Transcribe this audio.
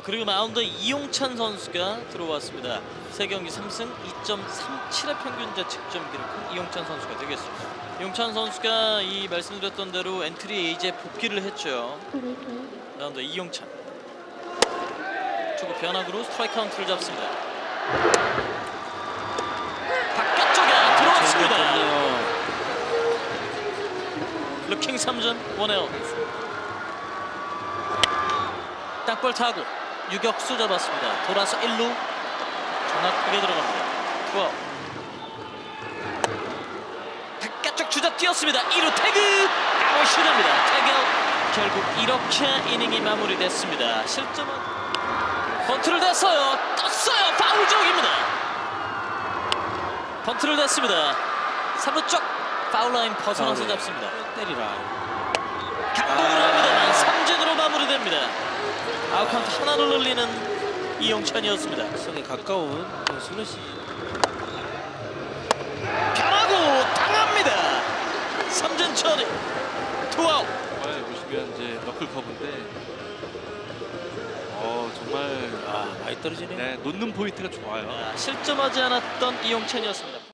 아 그리고 마운드 이용찬 선수가 들어왔습니다. 세 경기 3승 2.37의 평균 자책점 기록한 이용찬 선수가 되겠습니다. 이용찬 선수가 이 말씀드렸던 대로 엔트리 에 이제 복귀를 했죠. 마운드 이용찬. 초구 변화구로 스트라이크 카운트를 잡습니다. 바깥쪽에 들어왔습니다. 루킹 3전 원아웃 땅볼 타고 유격수 잡았습니다. 돌아서 1루. 정확하게 들어갑니다. 투아웃 바깥쪽 주자 뛰었습니다. 2루 태그! 아웃이 됩니다. 태그 결국 이렇게 이닝이 마무리됐습니다. 실점은 번트를 댔어요. 떴어요. 파울 쪽입니다. 번트를 댔습니다. 3루 쪽 파울 라인 벗어나서 파울이에요. 잡습니다. 때리라. 강공을 합니다만 삼진으로 마무리됩니다. 아웃카운트 하나를 늘리는 이용찬이었습니다. 성에 가까운 그 슬러시. 변하고 당합니다. 삼진 처리. 투아웃. 정말 보시면 이제 너클 커브인데 어 정말 아 많이 떨어지네. 네, 놓는 포인트가 좋아요. 자, 실점하지 않았던 이용찬이었습니다.